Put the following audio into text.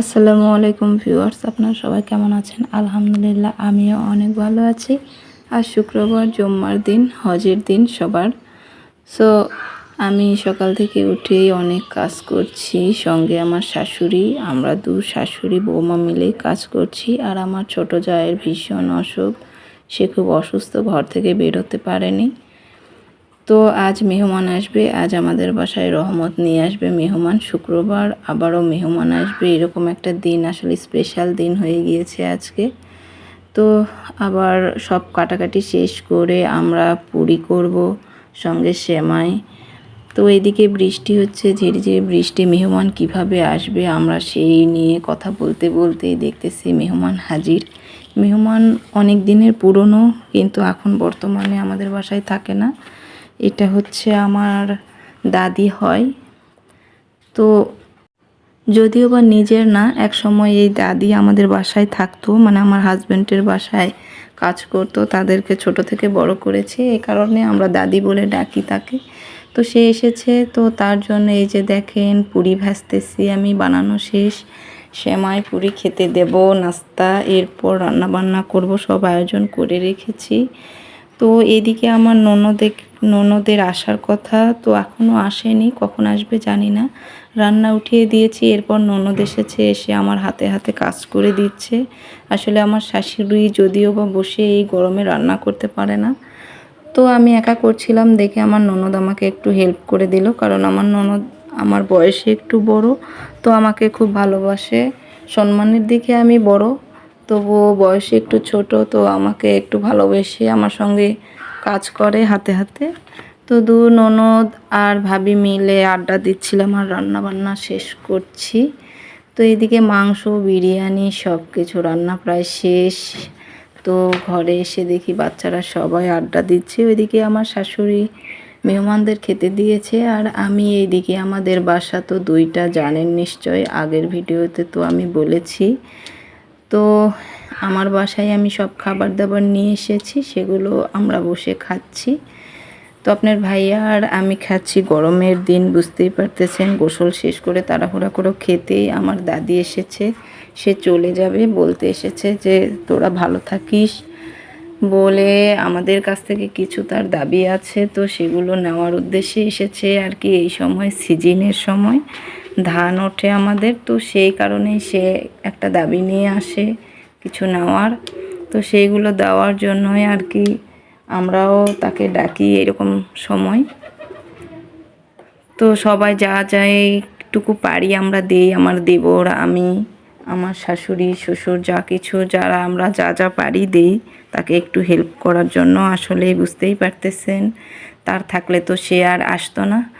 আসসালামু আলাইকুম ভিউয়ার্স, আপনারা সবাই কেমন আছেন? আলহামদুলিল্লাহ, আমিও অনেক ভালো আছি। আর শুক্রবার, জুম্মার দিন, হজের দিন সবার। সো আমি সকাল থেকে উঠেই অনেক কাজ করছি। সঙ্গে আমার শাশুড়ি, আমরা দু শাশুড়ি, বৌমা মিলে কাজ করছি। আর আমার ছোট জায়ের ভীষণ অসুখ। সে খুব অসুস্থ, ঘর থেকে বেরোতে পারেনি। তো আজ মেহমান আসবে, আজ আমাদের বাসায় রহমত নিয়ে আসবে। মেহমান শুক্রবার, আবারও মেহমান আসবে। এরকম একটা দিন, আসলে স্পেশাল দিন হয়ে গিয়েছে আজকে। তো আবার সব কাটাকাটি শেষ করে আমরা পুরি করব, সঙ্গে সেমাই। তো এদিকে বৃষ্টি হচ্ছে, ঝিরিঝিরি বৃষ্টি। মেহমান কীভাবে আসবে, আমরা সেই নিয়ে কথা বলতে বলতেই দেখতেছি মেহমান হাজির। মেহমান অনেক দিনের পুরনো, কিন্তু এখন বর্তমানে আমাদের বাসায় থাকে না। এটা হচ্ছে আমার দাদি হয়। তো যদিও বা নিজের না এক সময় এই দাদি আমাদের বাসায় থাকতো মানে আমার হাজব্যান্ডের বাসায় কাজ করতো, তাদেরকে ছোট থেকে বড় করেছে এই কারণে আমরা দাদি বলে ডাকি তাকে। তো সে এসেছে, তো তার জন্য এই যে দেখেন, পুরি ভাজতেছি আমি, বানানো শেষ। সেমাই, পুরি খেতে দেব, নাস্তা, এরপর রান্না বান্না করব, সব আয়োজন করে রেখেছি। তো এদিকে আমার ননদে ননদের আসার কথা তো এখনও আসেনি, কখন আসবে জানি না। রান্না উঠিয়ে দিয়েছি, এরপর ননদ এসেছে, এসে আমার হাতে হাতে কাজ করে দিচ্ছে। আসলে আমার শাশুড়ি যদিও বা বসে এই গরমে রান্না করতে পারে না। তো আমি একা করছিলাম, দেখে আমার ননদ আমাকে একটু হেল্প করে দিল, কারণ আমার ননদ আমার বয়সে একটু বড়, তো আমাকে খুব ভালোবাসে। সম্মানের দিকে আমি বড়, তবুও বয়সে একটু ছোট, তো আমাকে একটু ভালোবেসে আমার সঙ্গে কাজ করে হাতে হাতে। তো দু, ননদ আর ভাবি মিলে আড্ডা দিচ্ছিলাম আর রান্না বান্না শেষ করছি। তো এদিকে মাংস, বিরিয়ানি সব কিছু রান্না প্রায় শেষ। তো ঘরে এসে দেখি বাচ্চারা সবাই আড্ডা দিচ্ছে। ওইদিকে আমার শাশুড়ি মেহমানদের খেতে দিয়েছে আর আমি এইদিকে আমাদের বাসা তো দুইটা জানেন নিশ্চয়, আগের ভিডিওতে তো আমি বলেছি। তো আমার বাসায় আমি সব খাবার দাবার নিয়ে এসেছি, সেগুলো আমরা বসে খাচ্ছি। তো আপনার ভাইয়া আর আমি খাচ্ছি গরমের দিন, বুঝতেই পারতেছেন, গোসল শেষ করে তাড়াহুড়া করে খেতেই আমার দাদি এসেছে। সে চলে যাবে বলতে এসেছে যে, তোরা ভালো থাকিস? বলে আমাদের কাছ থেকে কিছু তার দাবি আছে, তো সেগুলো নেওয়ার উদ্দেশ্যে এসেছে আর কি। এই সময়, সিজনের সময় ধান ওঠে আমাদের, তো সেই কারণেই সে একটা দাবি নিয়ে আসে। কিছু নেওয়ার। তো সেইগুলো দেওয়ার জন্যই আর কি আমরাও তাকে ডাকি এরকম সময়। তো সবাই যা যায় একটুকু পারি আমরা দিই, আমার দেবর, আমি, আমার শাশুড়ি, শ্বশুর, যা কিছু যারা আমরা যা যা পারি দেই, তাকে একটু হেল্প করার জন্য আসলে বুঝতেই পারতেছেন। তার থাকলে তো সে আর আসতো না।